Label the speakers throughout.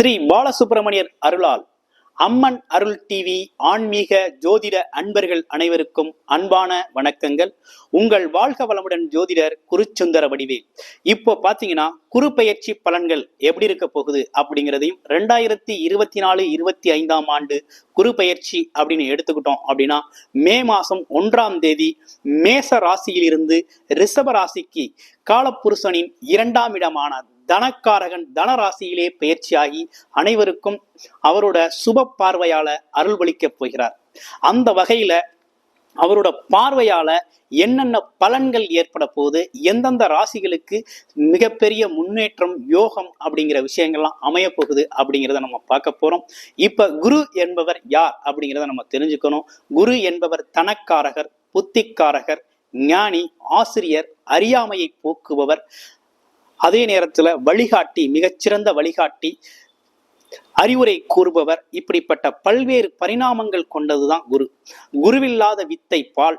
Speaker 1: ஸ்ரீ பாலசுப்பிரமணியர் அருளால் அம்மன் அருள் டிவி ஆன்மீக ஜோதிட அன்பர்கள் அனைவருக்கும் அன்பான வணக்கங்கள். உங்கள் வாழ்க வளமுடன் ஜோதிடர் குருச்சுந்தர வடிவேல் இப்போ பாத்தீங்கன்னா குரு பயிற்சி பலன்கள் எப்படி இருக்க போகுது அப்படிங்கிறதையும் ரெண்டாயிரத்தி இருபத்தி நாலு இருபத்தி ஐந்தாம் ஆண்டு குரு அப்படின்னு எடுத்துக்கிட்டோம் அப்படின்னா மே மாசம் ஒன்றாம் தேதி மேச ராசியிலிருந்து ரிஷப ராசிக்கு காலப்புருஷனின் இரண்டாம் இடமான தனக்காரகன் தனராசியிலே பயிற்சியாகி அனைவருக்கும் அவரோட சுப பார்வையால அருள்வளிக்கப் போகிறார். அந்த வகையில அவரோட பார்வையால என்னென்ன பலன்கள் ஏற்பட போது எந்தெந்த ராசிகளுக்கு மிகப்பெரிய முன்னேற்றம் யோகம் அப்படிங்கிற விஷயங்கள்லாம் அமைய போகுது அப்படிங்கிறத நம்ம பார்க்க போறோம். இப்ப குரு என்பவர் யார் அப்படிங்கிறத நம்ம தெரிஞ்சுக்கணும். குரு என்பவர் தனக்காரகர் புத்திக்காரகர் ஞானி ஆசிரியர் அறியாமையை போக்குபவர். அதே நேரத்துல வழிகாட்டி மிகச்சிறந்த வழிகாட்டி அறிவுரை கூறுபவர். இப்படிப்பட்ட பல்வேறு பரிணாமங்கள் கொண்டதுதான் குரு. குருவில்லாத வித்தை பால்.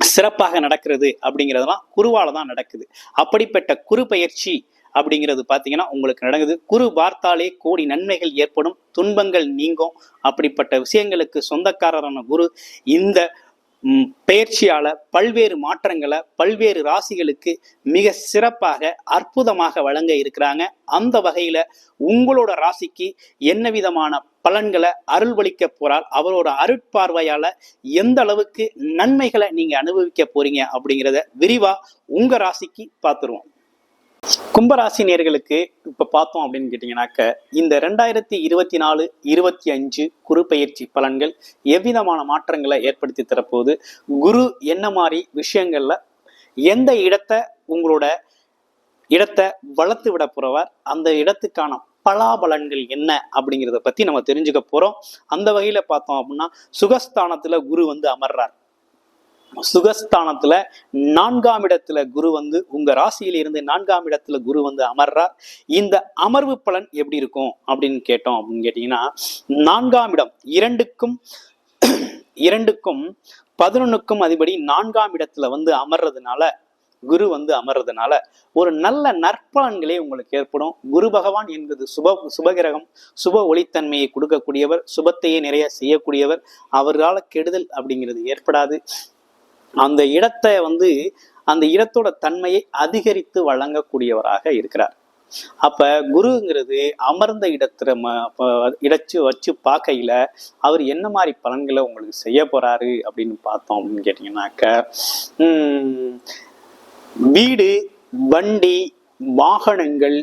Speaker 1: சிறப்பாக நடக்கிறது அப்படிங்கிறதெல்லாம் குருவால தான் நடக்குது. அப்படிப்பட்ட குரு பயிற்சி அப்படிங்கிறது பார்த்தீங்கன்னா உங்களுக்கு நடக்குது. குரு பார்த்தாலே கோடி நன்மைகள் ஏற்படும் துன்பங்கள் நீங்கும். அப்படிப்பட்ட விஷயங்களுக்கு சொந்தக்காரரான குரு இந்த பயிற்சியால பல்வேறு மாற்றங்களை பல்வேறு ராசிகளுக்கு மிக சிறப்பாக அற்புதமாக வழங்க இருக்கிறாங்க. அந்த வகையில உங்களோட ராசிக்கு என்ன விதமான பலன்களை அருள்வளிக்க போறார். அவரோட அருட்பார்வையால எந்த அளவுக்கு நன்மைகளை நீங்க அனுபவிக்க போறீங்க அப்படிங்கிறத விரிவா உங்க ராசிக்கு பார்த்துருவோம். கும்பராசி நேர்களுக்கு இப்ப பார்த்தோம் அப்படின்னு கேட்டீங்கன்னாக்க இந்த ரெண்டாயிரத்தி இருபத்தி நாலு இருபத்தி அஞ்சு குரு பயிற்சி பலன்கள் எவ்விதமான மாற்றங்களை ஏற்படுத்தி தரப்போகுது? குரு என்ன மாதிரி விஷயங்கள்ல எந்த இடத்தை உங்களோட இடத்தை வளர்த்து விட போறவர்? அந்த இடத்துக்கான பலாபலன்கள் என்ன அப்படிங்கிறத பத்தி நம்ம தெரிஞ்சுக்க போறோம். அந்த வகையில பார்த்தோம் அப்படின்னா சுகஸ்தானத்துல குரு வந்து அமர்றார். சுகஸ்தானத்துல நான்காம் இடத்துல குரு வந்து உங்க ராசியில இருந்து நான்காம் இடத்துல குரு வந்து அமர்றார். இந்த அமர்வு பலன் எப்படி இருக்கும் அப்படின்னு கேட்டோம் அப்படின்னு கேட்டீங்கன்னா நான்காம் இடம் இரண்டுக்கும் இரண்டுக்கும் பதினொன்னுக்கும் அதிபடி நான்காம் இடத்துல வந்து அமர்றதுனால குரு வந்து அமர்றதுனால ஒரு நல்ல நற்பலன்களே உங்களுக்கு ஏற்படும். குரு பகவான் என்பது சுப சுபகிரகம் சுப ஒளித்தன்மையை கொடுக்கக்கூடியவர் சுபத்தையே நிறைய செய்யக்கூடியவர். அவரால் கெடுதல் அப்படிங்கிறது ஏற்படாது. அந்த இடத்தை வந்து அந்த இடத்தோட தன்மையை அதிகரித்து வழங்கக்கூடியவராக இருக்கிறார். அப்ப குருங்கிறது அமர்ந்த இடத்துல ம இடச்சு வச்சு பார்க்கையில அவர் என்ன மாதிரி பலன்களை உங்களுக்கு செய்ய போறாரு அப்படின்னு பார்த்தோம் அப்படின்னு கேட்டீங்கன்னாக்க உம், வீடு வண்டி வாகனங்கள்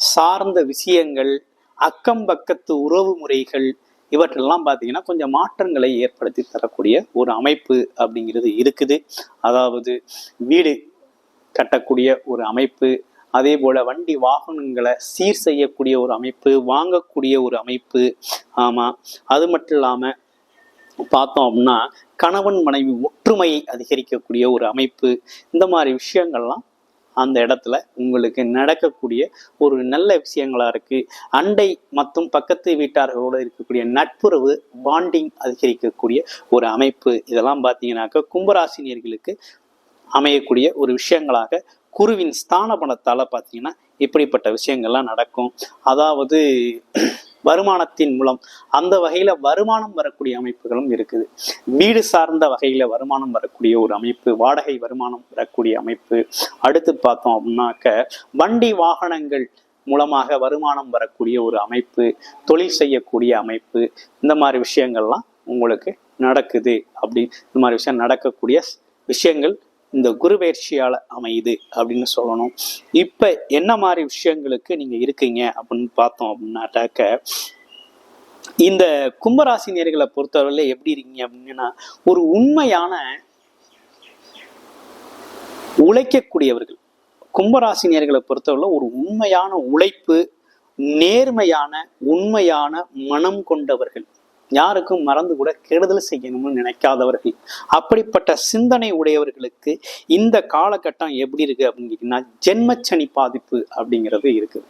Speaker 1: சார்ந்த விஷயங்கள் அக்கம் பக்கத்து உறவு முறைகள் இவற்றெல்லாம் பார்த்தீங்கன்னா கொஞ்சம் மாற்றங்களை ஏற்படுத்தி தரக்கூடிய ஒரு அமைப்பு அப்படிங்கிறது இருக்குது. அதாவது வீடு கட்டக்கூடிய ஒரு அமைப்பு அதே போல வண்டி வாகனங்களை சீர் செய்யக்கூடிய ஒரு அமைப்பு வாங்கக்கூடிய ஒரு அமைப்பு ஆமா அது மட்டும் இல்லாமல் பார்த்தோம் அப்படின்னா கணவன் மனைவி ஒற்றுமையை அதிகரிக்கக்கூடிய ஒரு அமைப்பு இந்த மாதிரி விஷயங்கள்லாம் அந்த இடத்துல உங்களுக்கு நடக்கக்கூடிய ஒரு நல்ல விஷயங்களா இருக்கு. அண்டை மற்றும் பக்கத்து வீட்டார்களோடு இருக்கக்கூடிய நட்புறவு பாண்டிங் அதிகரிக்கக்கூடிய ஒரு அமைப்பு. இதெல்லாம் பார்த்தீங்கன்னாக்க கும்பராசினியர்களுக்கு அமையக்கூடிய ஒரு விஷயங்களாக குருவின் ஸ்தானபணத்தால் பார்த்தீங்கன்னா இப்படிப்பட்ட விஷயங்கள்லாம் நடக்கும். அதாவது வருமானத்தின் மூலம் அந்த வகையில வருமானம் வரக்கூடிய அமைப்புகளும் இருக்குது. வீடு சார்ந்த வகையில வருமானம் வரக்கூடிய ஒரு அமைப்பு வாடகை வருமானம் வரக்கூடிய அமைப்பு. அடுத்து பார்த்தோம் அப்படின்னாக்க வண்டி வாகனங்கள் மூலமாக வருமானம் வரக்கூடிய ஒரு அமைப்பு தொழில் செய்யக்கூடிய அமைப்பு இந்த மாதிரி விஷயங்கள்லாம் உங்களுக்கு நடக்குது அப்படி இந்த மாதிரி விஷயம் நடக்கக்கூடிய விஷயங்கள் இந்த குரு அமையுது அப்படின்னு சொல்லணும். இப்ப என்ன மாதிரி விஷயங்களுக்கு நீங்க இருக்கீங்க அப்படின்னு பார்த்தோம் அப்படின்னாட்டாக்க இந்த கும்பராசி நேர்களை பொறுத்தவரையில எப்படி இருக்கீங்க அப்படின்னா ஒரு உண்மையான உழைக்கக்கூடியவர்கள். கும்பராசினியர்களை பொறுத்தவரை ஒரு உண்மையான உழைப்பு நேர்மையான உண்மையான மனம் கொண்டவர்கள். யாருக்கும் மறந்து கூட கெடுதல் செய்யணும்னு நினைக்காதவர்கள். அப்படிப்பட்ட சிந்தனை உடையவர்களுக்கு இந்த காலகட்டம் எப்படி இருக்கு அப்படின்னு கேட்டீங்கன்னா ஜென்மச்சனி பாதிப்பு அப்படிங்கிறது இருக்குது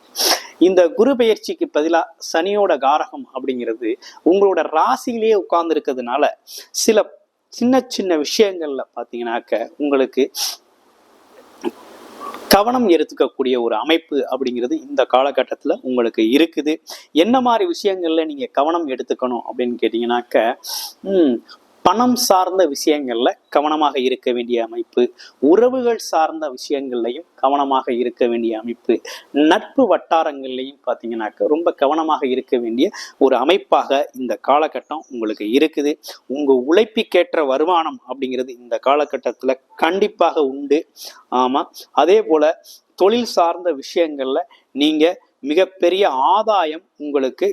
Speaker 1: இந்த குரு பெயர்ச்சிக்கு பதிலாக சனியோட காரகம் அப்படிங்கிறது உங்களோட ராசியிலேயே உட்கார்ந்து இருக்கிறதுனால சில சின்ன சின்ன விஷயங்கள்ல பார்த்தீங்கன்னாக்க உங்களுக்கு கவனம் எடுத்துக்கக்கூடிய ஒரு அமைப்பு அப்படிங்கிறது இந்த காலகட்டத்தில் உங்களுக்கு இருக்குது. என்ன மாதிரி விஷயங்கள்ல நீங்க கவனம் எடுத்துக்கணும் அப்படின்னு கேட்டீங்கன்னாக்க பணம் சார்ந்த விஷயங்கள்ல கவனமாக இருக்க வேண்டிய அமைப்பு உறவுகள் சார்ந்த விஷயங்கள்லையும் கவனமாக இருக்க வேண்டிய அமைப்பு நட்பு வட்டாரங்கள்லையும் பார்த்தீங்கன்னாக்க ரொம்ப கவனமாக இருக்க வேண்டிய ஒரு அமைப்பாக இந்த காலகட்டம் உங்களுக்கு இருக்குது. உங்க உழைப்பிக்கேற்ற வருமானம் அப்படிங்கிறது இந்த காலகட்டத்தில் கண்டிப்பாக உண்டு. ஆமாம் அதே போல தொழில் சார்ந்த விஷயங்களில் நீங்கள் மிகப்பெரிய ஆதாயம் உங்களுக்கு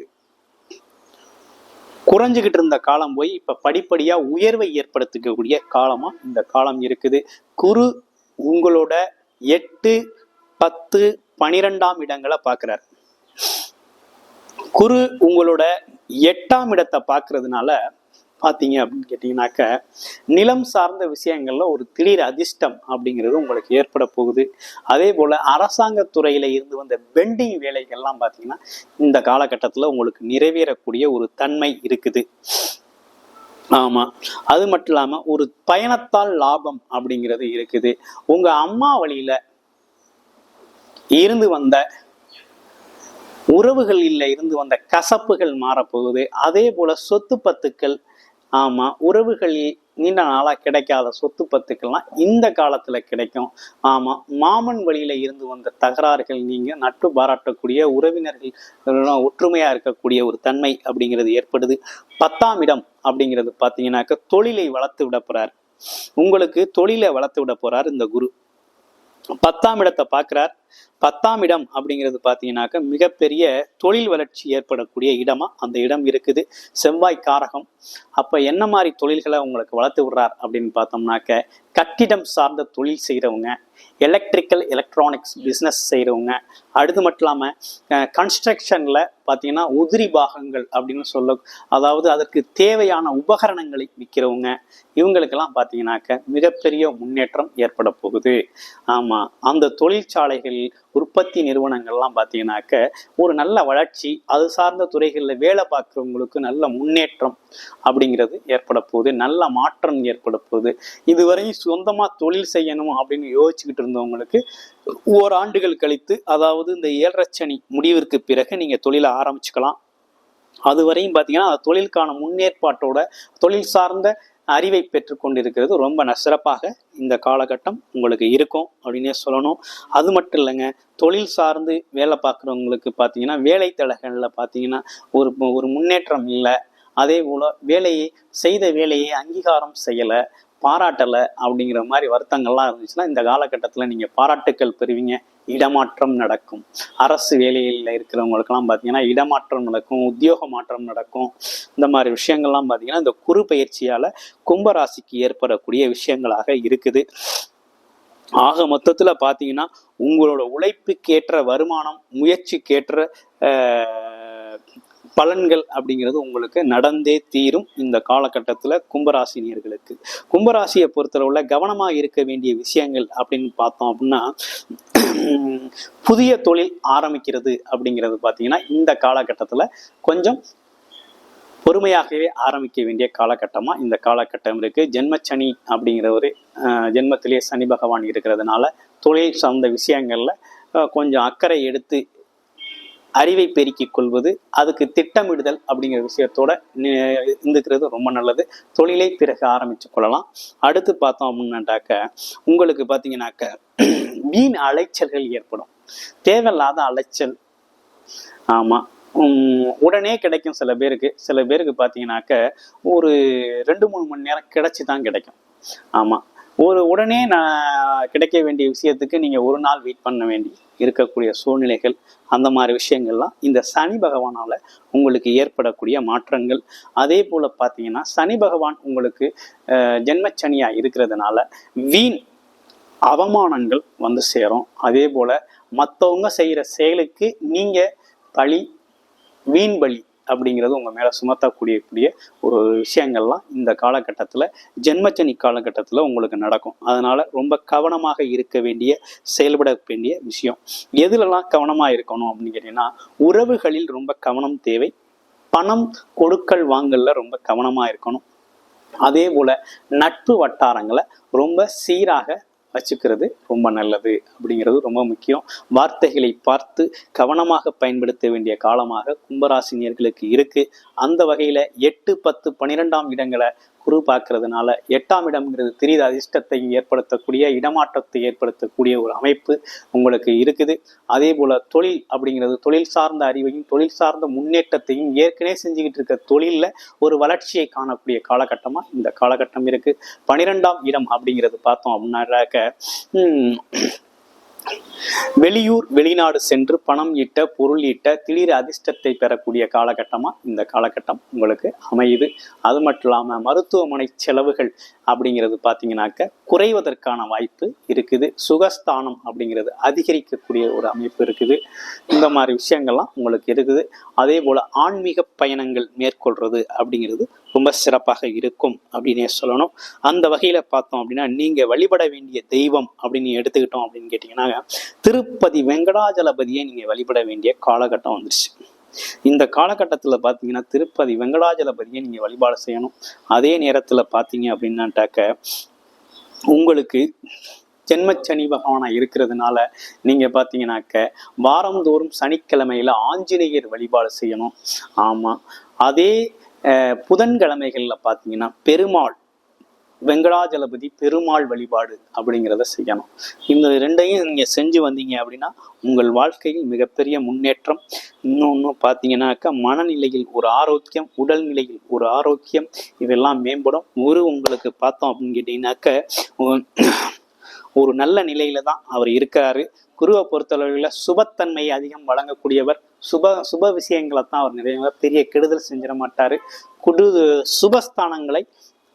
Speaker 1: குறைஞ்சிக்கிட்டு இருந்த காலம் போய் இப்ப படிப்படியா உயர்வை ஏற்படுத்திக்கக்கூடிய காலமா இந்த காலம் இருக்குது. குரு உங்களோட எட்டு பத்து பனிரெண்டாம் இடங்களை பார்க்கிறார். குரு உங்களோட எட்டாம் இடத்தை பார்க்கறதுனால பார்த்தீங்க அப்படின்னு கேட்டிங்கனாக்க நிலம் சார்ந்த விஷயங்கள்ல ஒரு திடீர் அதிர்ஷ்டம் அப்படிங்கிறது உங்களுக்கு ஏற்பட போகுது. அதே போல அரசாங்க துறையில் இருந்து வந்த பெண்டிங் வேலைகள்லாம் பார்த்தீங்கன்னா இந்த காலகட்டத்தில் உங்களுக்கு நிறைவேறக்கூடிய ஒரு தன்மை இருக்குது. ஆமா. அது மட்டும் இல்லாமல் ஒரு பயணத்தால் லாபம் அப்படிங்கிறது இருக்குது. உங்க அம்மா வழியில இருந்து வந்த உறவுகளில் இருந்து வந்த கசப்புகள் மாறப்போகுது. அதே போல சொத்து பத்துக்கள் ஆமாம் உறவுகளில் நீண்ட நாளாக கிடைக்காத சொத்து பத்துக்கள்லாம் இந்த காலத்தில் கிடைக்கும். ஆமாம் மாமன் வழியில் இருந்து வந்த தகராறுகள் நீங்கள் நட்பு பாராட்டக்கூடிய உறவினர்கள் ஒற்றுமையாக இருக்கக்கூடிய ஒரு தன்மை அப்படிங்கிறது ஏற்படுது. பத்தாம் இடம் அப்படிங்கிறது பார்த்தீங்கன்னாக்க தொழிலை வளர்த்து விட போகிறார் உங்களுக்கு தொழிலை வளர்த்து விட போகிறார் இந்த குரு. பத்தாம் இடத்தை பார்க்குறார். பத்தாம் இடம் அப்படிங்கிறது பார்த்தீங்கன்னாக்க மிகப்பெரிய தொழில் வளர்ச்சி ஏற்படக்கூடிய இடமா அந்த இடம் இருக்குது. செவ்வாய் காரகம். அப்ப என்ன மாதிரி தொழில்களை உங்களுக்கு வளர்த்து விடுறார் அப்படின்னு பார்த்தோம்னாக்க கட்டிடம் சார்ந்த தொழில் செய்கிறவங்க எலக்ட்ரிக்கல் எலக்ட்ரானிக்ஸ் பிஸ்னஸ் செய்கிறவங்க அடுத்து மட்டும் இல்லாமல் கன்ஸ்ட்ரக்ஷனில் பார்த்தீங்கன்னா உதிரி பாகங்கள் அப்படின்னு சொல்ல அதாவது அதற்கு தேவையான உபகரணங்களை விற்கிறவங்க இவங்களுக்கெல்லாம் பார்த்தீங்கன்னாக்க மிகப்பெரிய முன்னேற்றம் ஏற்பட போகுது. ஆமாம் அந்த தொழிற்சாலைகள் உற்பத்தி நிறுவனங்கள்லாம் பார்த்தீங்கன்னாக்க ஒரு நல்ல வளர்ச்சி அது சார்ந்த துறைகளில் வேலை பார்க்குறவங்களுக்கு நல்ல முன்னேற்றம் அப்படிங்கிறது ஏற்பட போகுது நல்ல மாற்றம் ஏற்பட போகுது. இதுவரையும் சொந்தமாக தொழில் செய்யணும் அப்படின்னு யோசிச்சுக்கிட்டு இருந்தவங்களுக்கு ஓராண்டுகள் கழித்து அதாவது இந்த ஏழரை முடிவிற்கு பிறகு நீங்கள் தொழிலை ஆரம்பிச்சுக்கலாம். அதுவரையும் பார்த்தீங்கன்னா அந்த தொழிலுக்கான முன்னேற்பாட்டோட தொழில் சார்ந்த அறிவை பெற்றுக்கொண்டிருக்கிறது. ரொம்ப ந- சிறப்பாக இந்த காலகட்டம் உங்களுக்கு இருக்கும் அப்படின்னே சொல்லணும். அது மட்டும் இல்லைங்க தொழில் சார்ந்து வேலை பார்க்குறவங்களுக்கு பார்த்தீங்கன்னா வேலை பார்த்தீங்கன்னா ஒரு ஒரு முன்னேற்றம் இல்லை. அதே போல் வேலையை செய்த வேலையை அங்கீகாரம் செய்யலை. பாராட்டலை அப்படிங்கிற மாதிரி வருத்தங்கள்லாம் இருந்துச்சுன்னா இந்த காலகட்டத்தில் நீங்கள் பாராட்டுக்கள் பெறுவீங்க. இடமாற்றம் நடக்கும். அரசு வேலையில் இருக்கிறவங்களுக்கெல்லாம் பார்த்தீங்கன்னா இடமாற்றம் நடக்கும் உத்தியோக மாற்றம் நடக்கும். இந்த மாதிரி விஷயங்கள்லாம் பார்த்தீங்கன்னா இந்த குரு பயிற்சியால் கும்பராசிக்கு ஏற்படக்கூடிய விஷயங்களாக இருக்குது. ஆக மொத்தத்தில் பார்த்தீங்கன்னா உங்களோட உழைப்புக்கேற்ற வருமானம் முயற்சிக்கேற்ற பலன்கள் அப்படிங்கிறது உங்களுக்கு நடந்தே தீரும் இந்த காலகட்டத்தில் கும்பராசினியர்களுக்கு. கும்பராசியை பொறுத்தளவுல கவனமாக இருக்க வேண்டிய விஷயங்கள் அப்படின்னு பார்த்தோம் அப்படின்னா புதிய தொழில் ஆரம்பிக்கிறது அப்படிங்கிறது பார்த்தீங்கன்னா இந்த காலகட்டத்தில் கொஞ்சம் பொறுமையாகவே ஆரம்பிக்க வேண்டிய காலகட்டமாக இந்த காலகட்டம் இருக்கு. ஜென்மச்சனி அப்படிங்கிற ஒரு ஜென்மத்திலேயே சனி பகவான் இருக்கிறதுனால தொழில் சார்ந்த விஷயங்களில் கொஞ்சம் அக்கறை எடுத்து அறிவை பெருக்கிக் கொள்வது அதுக்கு திட்டமிடுதல் அப்படிங்கிற விஷயத்தோட இருந்துக்கிறது ரொம்ப நல்லது. தொழிலை பிறகு ஆரம்பிச்சு கொள்ளலாம். அடுத்து பார்த்தோம் அப்படின்னாக்க உங்களுக்கு பார்த்தீங்கன்னாக்க வீண் அலைச்சல்கள் ஏற்படும். தேவையில்லாத அலைச்சல். ஆமாம் உடனே கிடைக்கும் சில பேருக்கு. சில பேருக்கு பார்த்தீங்கன்னாக்க ஒரு ரெண்டு மூணு மணி நேரம் கிடைச்சி தான் கிடைக்கும். ஆமாம் ஒரு உடனே நான் கிடைக்க வேண்டிய விஷயத்துக்கு நீங்கள் ஒரு நாள் வெயிட் பண்ண வேண்டி இருக்கக்கூடிய சூழ்நிலைகள் அந்த மாதிரி விஷயங்கள்லாம் இந்த சனி பகவானால் உங்களுக்கு ஏற்படக்கூடிய மாற்றங்கள். அதே போல் பார்த்தீங்கன்னா சனி பகவான் உங்களுக்கு ஜென்மச்சனியாக இருக்கிறதுனால வீண் அவமானங்கள் வந்து சேரும். அதே போல் மற்றவங்க செய்கிற செயலுக்கு நீங்கள் பழி வீண் பலி அப்படிங்கிறது உங்கள் மேலே சுமத்தக்கூடிய கூடிய ஒரு விஷயங்கள்லாம் இந்த காலகட்டத்தில் ஜென்மச்சனி காலகட்டத்தில் உங்களுக்கு நடக்கும். அதனால் ரொம்ப கவனமாக இருக்க வேண்டிய செயல்பட வேண்டிய விஷயம். எதுலலாம் கவனமாக இருக்கணும் அப்படின்னு கேட்டிங்கன்னா உறவுகளில் ரொம்ப கவனம் தேவை. பணம் கொடுக்கல் வாங்கல ரொம்ப கவனமாக இருக்கணும். அதே போல் நட்பு வட்டாரங்களை ரொம்ப சீராக வச்சுக்கிறது ரொம்ப நல்லது அப்படிங்கிறது ரொம்ப முக்கியம். வார்த்தைகளை பார்த்து கவனமாக பயன்படுத்த வேண்டிய காலமாக கும்பராசினியர்களுக்கு இருக்கு. அந்த வகையில எட்டு பத்து பன்னிரெண்டாம் இடங்களை குரு பார்க்கறதுனால எட்டாம் இடம்ங்கிறது திரித அதிர்ஷ்டத்தை ஏற்படுத்தக்கூடிய இடமாற்றத்தை ஏற்படுத்தக்கூடிய ஒரு அமைப்பு உங்களுக்கு இருக்குது. அதே போல தொழில் அப்படிங்கிறது தொழில் சார்ந்த அறிவையும் தொழில் சார்ந்த முன்னேற்றத்தையும் ஏற்கனவே செஞ்சுக்கிட்டு இருக்க தொழிலில் ஒரு வளர்ச்சியை காணக்கூடிய காலகட்டமாக இந்த காலகட்டம் இருக்கு. பனிரெண்டாம் இடம் அப்படிங்கிறது பார்த்தோம் அப்படின்னாக்க வெளியூர் வெளிநாடு சென்று பணம் ஈட்ட பொருள் ஈட்ட திடீர் அதிர்ஷ்டத்தை பெறக்கூடிய காலகட்டமா இந்த காலகட்டம் உங்களுக்கு அமையுது. அது மட்டும் இல்லாம மருத்துவமனை செலவுகள் அப்படிங்கிறது பார்த்தீங்கன்னாக்க குறைவதற்கான வாய்ப்பு இருக்குது. சுகஸ்தானம் அப்படிங்கிறது அதிகரிக்கக்கூடிய ஒரு அமைப்பு இருக்குது. இந்த மாதிரி விஷயங்கள்லாம் உங்களுக்கு இருக்குது. அதே போல ஆன்மீக பயணங்கள் மேற்கொள்றது அப்படிங்கிறது ரொம்ப சிறப்பாக இருக்கும் அப்படின்னே சொல்லணும். அந்த வகையில் பார்த்தோம் அப்படின்னா நீங்கள் வழிபட வேண்டிய தெய்வம் அப்படின்னு எடுத்துக்கிட்டோம் அப்படின்னு கேட்டிங்கன்னா திருப்பதி வெங்கடாஜலபதியை நீங்கள் வழிபட வேண்டிய காலகட்டம் வந்துருச்சு. இந்த காலகட்டத்தில் பார்த்தீங்கன்னா திருப்பதி வெங்கடாஜலபதியை நீங்கள் வழிபாடு செய்யணும். அதே நேரத்தில் பார்த்தீங்க அப்படின்னாட்டாக்க உங்களுக்கு ஜென்மச்சனி பகவானா இருக்கிறதுனால நீங்க பாத்தீங்கன்னாக்க வாரந்தோறும் சனிக்கிழமையில ஆஞ்சநேயர் வழிபாடு செய்யணும். ஆமா. அதே புதன்கிழமைகளில் பார்த்தீங்கன்னா பெருமாள் வெங்கடாஜலபதி பெருமாள் வழிபாடு அப்படிங்கிறத செய்யணும். இந்த ரெண்டையும் நீங்கள் செஞ்சு வந்தீங்க அப்படின்னா உங்கள் வாழ்க்கையில் மிகப்பெரிய முன்னேற்றம். இன்னொன்று பார்த்தீங்கன்னாக்கா மனநிலையில் ஒரு ஆரோக்கியம் உடல்நிலையில் ஒரு ஆரோக்கியம் இதெல்லாம் மேம்படும். ஒரு உங்களுக்கு பார்த்தோம் அப்படின்னு கேட்டீங்கன்னாக்க ஒரு நல்ல நிலையில தான் அவர் இருக்கிறாரு குருவை பொறுத்தளவில் சுபத்தன்மையை அதிகம் வழங்கக்கூடியவர். சுப சுப விஷயங்களை தான் அவர் நிறைய பெரிய கெடுதல் செஞ்சிட மாட்டார். குடு சுபஸ்தானங்களை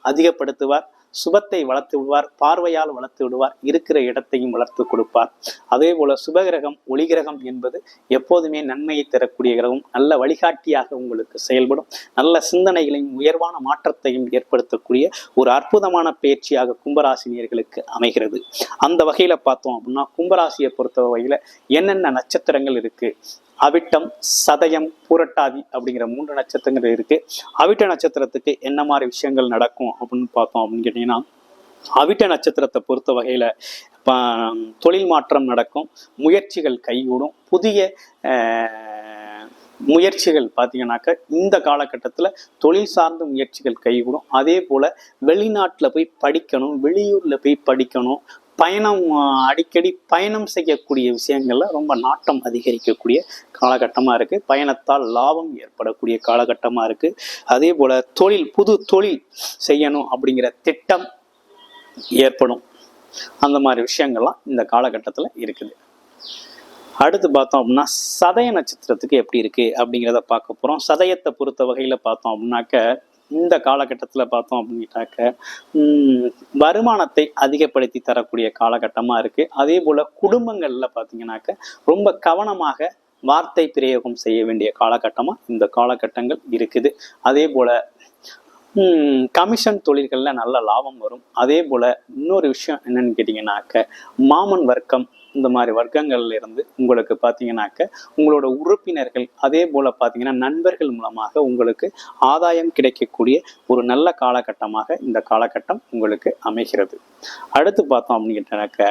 Speaker 1: அதிகப்படுத்துவார் சுபத்தை வளர்த்து விடுவார் பார்வையால் வளர்த்து விடுவார் இருக்கிற இடத்தையும் வளர்த்து கொடுப்பார். அதே போல சுபகிரகம் ஒளிகிரகம் என்பது எப்போதுமே நன்மையை தரக்கூடிய கிரகம் நல்ல வழிகாட்டியாக உங்களுக்கு செயல்படும் நல்ல சிந்தனைகளையும் உயர்வான மாற்றத்தையும் ஏற்படுத்தக்கூடிய ஒரு அற்புதமான பயிற்சியாக கும்பராசினியர்களுக்கு அமைகிறது. அந்த வகையில பார்த்தோம் அப்படின்னா கும்பராசியை பொறுத்த வகையில என்னென்ன நட்சத்திரங்கள் இருக்கு அவிட்டம் சதயம் பூரட்டாதி அப்படிங்கிற மூன்று நட்சத்திரங்கள் இருக்கு. அவிட்ட நட்சத்திரத்துக்கு என்ன மாதிரி விஷயங்கள் நடக்கும் அப்படின்னு பார்த்தோம் அப்படின்னு கேட்டீங்கன்னா அவிட்ட நட்சத்திரத்தை பொறுத்த வகையில தொழில் மாற்றம் நடக்கும் முயற்சிகள் கைகூடும். புதிய முயற்சிகள் பார்த்தீங்கன்னாக்க இந்த காலகட்டத்தில் தொழில் சார்ந்த முயற்சிகள் கைகூடும். அதே போல வெளிநாட்டில் போய் படிக்கணும் வெளியூரில் போய் படிக்கணும் பயணம் அடிக்கடி பயணம் செய்யக்கூடிய விஷயங்கள்ல ரொம்ப நாட்டம் அதிகரிக்கக்கூடிய காலகட்டமா இருக்கு. பயணத்தால் லாபம் ஏற்படக்கூடிய காலகட்டமா இருக்கு. அதே போல தொழில் புது தொழில் செய்யணும் அப்படிங்கிற திட்டம் ஏற்படும். அந்த மாதிரி விஷயங்கள்லாம் இந்த காலகட்டத்தில் இருக்குது. அடுத்து பார்த்தோம் அப்படின்னா சதய நட்சத்திரத்துக்கு எப்படி இருக்கு அப்படிங்கிறத பார்க்க போறோம். சதயத்தை பொறுத்த வகையில பார்த்தோம் அப்படின்னாக்க இந்த காலகட்டத்தில் பார்த்தோம் அப்படின்ட்டாக்க வருமானத்தை அதிகப்படுத்தி தரக்கூடிய காலகட்டமாக இருக்குது அதே போல் குடும்பங்களில் பார்த்தீங்கன்னாக்க ரொம்ப கவனமாக வார்த்தை பிரயோகம் செய்ய வேண்டிய காலகட்டமாக இந்த காலகட்டங்கள் இருக்குது. அதே போல் கமிஷன் தொழில்களில் நல்ல லாபம் வரும். அதே போல் இன்னொரு விஷயம் என்னன்னு கேட்டிங்கன்னாக்க மாமன் வர்க்கம் இந்த மாதிரி வர்க்கங்கள்ல இருந்து உங்களுக்கு பார்த்தீங்கன்னாக்க உங்களோட உறுப்பினர்கள் அதே போல பார்த்தீங்கன்னா நண்பர்கள் மூலமாக உங்களுக்கு ஆதாயம் கிடைக்கக்கூடிய ஒரு நல்ல காலகட்டமாக இந்த காலகட்டம் உங்களுக்கு அமைகிறது. அடுத்து பார்த்தோம் அப்படின்னு கேட்டாக்க